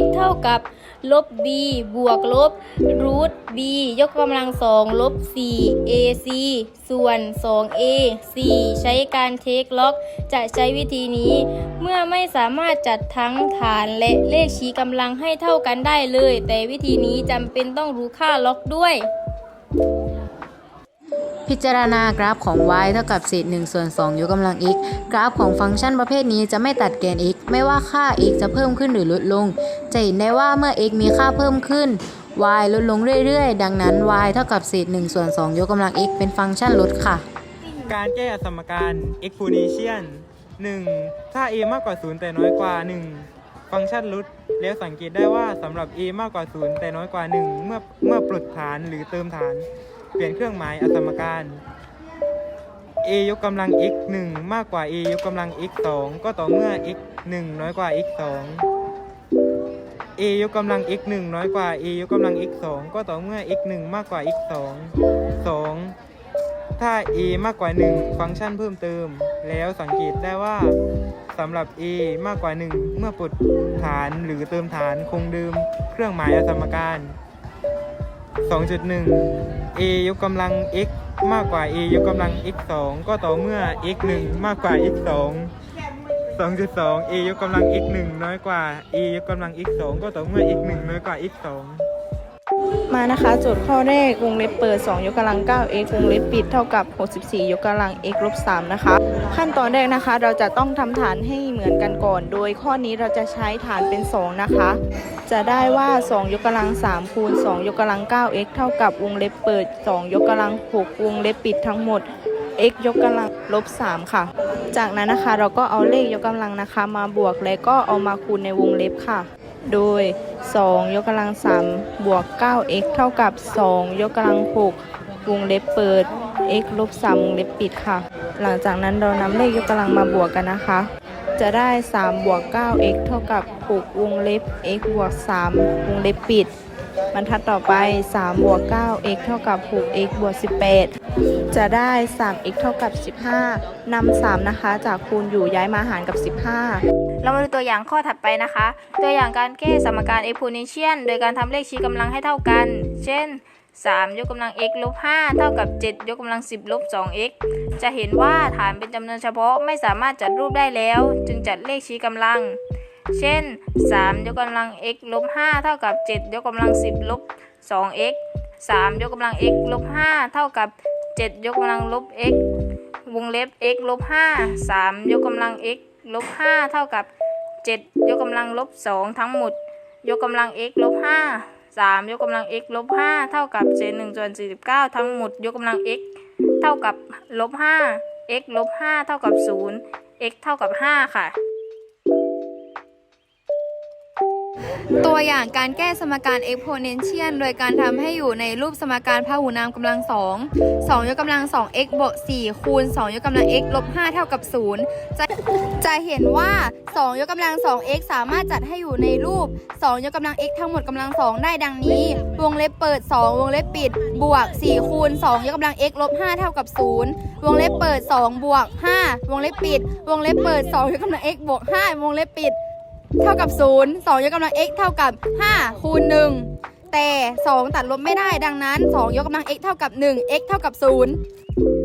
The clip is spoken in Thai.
x เท่ากับลบ b บวกลบรูท b ยกกำลังสองลบ 4 ac ส่วน 2a c ใช้การเทคล็อก จะใช้วิธีนี้ เมื่อไม่สามารถจัดทั้งฐานและเลขชี้กำลังให้เท่ากันได้เลย แต่วิธีนี้จำเป็นต้องรู้ค่าล็อกด้วย พิจารณากราฟของ y เท่ากับเศษ1ส่วน2ยกกำลัง x กราฟของฟังก์ชันประเภทนี้จะไม่ตัดแกน x ไม่ว่าค่า x จะเพิ่มขึ้นหรือลดลง จะเห็นได้ว่าเมื่อ x มีค่าเพิ่มขึ้น y ลดลงเรื่อยๆ ดังนั้น y เท่ากับเศษ1ส่วน2ยกกำลัง x เป็นฟังก์ชันลดค่ะ การแก้สมการ exponential 1 ถ้า a มากกว่า 0 แต่น้อยกว่า 1 ฟังก์ชันลดแล้วสังเกตได้ว่าสำหรับ a มากกว่า 0 แต่น้อยกว่า 1 เมื่อเมื่อปลดฐานหรือเติมฐาน เปลี่ยนเครื่องหมายอสมการ a ยกกำลัง x 1 มากกว่า a ยกกำลัง x 2 ก็ต่อเมื่อ x 1 น้อยกว่า x 2 a ยกกำลัง x 1 น้อยกว่า a ยกกำลัง x 2 ก็ต่อเมื่อ x 1 มากกว่า x 2 2 ถ้า a มากกว่า 1 ฟังก์ชันเพิ่มเติม แล้วสังเกตได้ว่าสำหรับ a มากกว่า 1 เมื่อปลดฐานหรือเติมฐานคงเดิมเครื่องหมายอสมการ 2.1 a ยกกำลัง x มากกว่า a ยกกำลัง x 2 ก็ต่อเมื่อ x 1 มากกว่า x 2 2.2 a ยกกำลัง x 1 น้อยกว่า a ยกกำลัง x 2 ก็ต่อเมื่อ x 1 น้อยกว่า x 2 มานะคะ โจทย์ข้อแรกวงเล็บเปิด 2 ยกกำลัง 9x วงเล็บปิดเท่ากับ 64 ยกกำลัง x ลบ 3 นะคะ ขั้นตอนแรกนะคะ เราจะต้องทำฐานให้เหมือนกันก่อน โดยข้อนี้เราจะใช้ฐานเป็น 2 นะคะ จะได้ว่า 2 ยกกำลัง 3 คูณ 2 ยกกำลัง 9x เท่ากับวงเล็บเปิด 2 ยกกำลัง 6 วงเล็บปิดทั้งหมด x ยกกำลังลบ 3 ค่ะ จากนั้นนะคะเราก็เอาเลขยกกำลังนะคะ มาบวกและก็เอามาคูณในวงเล็บค่ะ โดย 2 ยกกำลัง 3 บวก 9x เท่ากับ 2 ยกกำลัง 6 วงเล็บเปิด x ลบ3วงเล็บปิดค่ะ หลังจากนั้นเรานำเลขยกกำลังมาบวกกันนะคะ จะได้ 3 บวก 9x เท่ากับ 6 วงเล็บ x บวก 3 วงเล็บปิด บรรทัดต่อไป 3 บวก 9x เท่ากับ 6x บวก 18 จะได้ 3x เท่ากับ 15 นำ 3 นะคะ จากคูณอยู่ย้ายมาหารกับ 15 เรามาดูตัวอย่างข้อถัดไปนะคะ ตัวอย่างการแก้สมการ exponential โดยการทำเลขชี้กำลังให้เท่ากัน เช่น 3 ยกกำลัง x ลบ 5 เท่ากับ 7 ยกกำลัง 10 ลบ 2x จะเห็นว่าฐานเป็นจำนวนเฉพาะไม่สามารถจัดรูปได้แล้ว จึงจัดเลขชี้กำลัง เช่น 3 ยกกำลัง x ลบ 5 เท่ากับ 7 ยกกำลัง 10 ลบ 2x 3 ยกกำลัง x ลบ 5 เท่ากับ 7 ยกกำลังลบ x วงเล็บ x ลบ 5 3 ยกกำลัง x ลบ 5 เท่ากับ 7 ยกกำลังลบ 2 ทั้งหมด ยกกำลัง x ลบ 5 3 ยกกำลัง x ลบ 5 เท่ากับเศษ1ส่วน49 ทั้งหมด ยกกำลัง x เท่ากับลบ 5 x ลบ 5 เท่ากับ 0 x เท่ากับ 5 ค่ะ ตัวอย่างการแก้สมการ exponential โดยการทำให้อยู่ในรูปสมการพหุนามกำลัง 2 2 ยกกำลัง 2x บวก 4 คูณ 2 ยกกำลัง x ลบ 5 เท่ากับ 0 จะจะเห็นว่า 2 ยกกำลัง 2x สามารถจัดให้อยู่ในรูป 2 ยกกำลัง x ทั้งหมดกำลัง 2 ได้ดังนี้ วงเล็บเปิด 2 วงเล็บปิด บวก 4 คูณ 2 ยกกำลัง x ลบ 5 เท่ากับ 0 วงเล็บเปิด 2 บวก 5 วงเล็บปิด วงเล็บเปิด 2 ยกกำลัง x บวก 5 วงเล็บปิด เท่ากับ 0 2 ยกกำลัง x เท่ากับ 5 คูณ 1 แต่ 2 ตัดลบไม่ได้ดังนั้น 2 ยกกำลัง x เท่ากับ 1 x เท่ากับ 0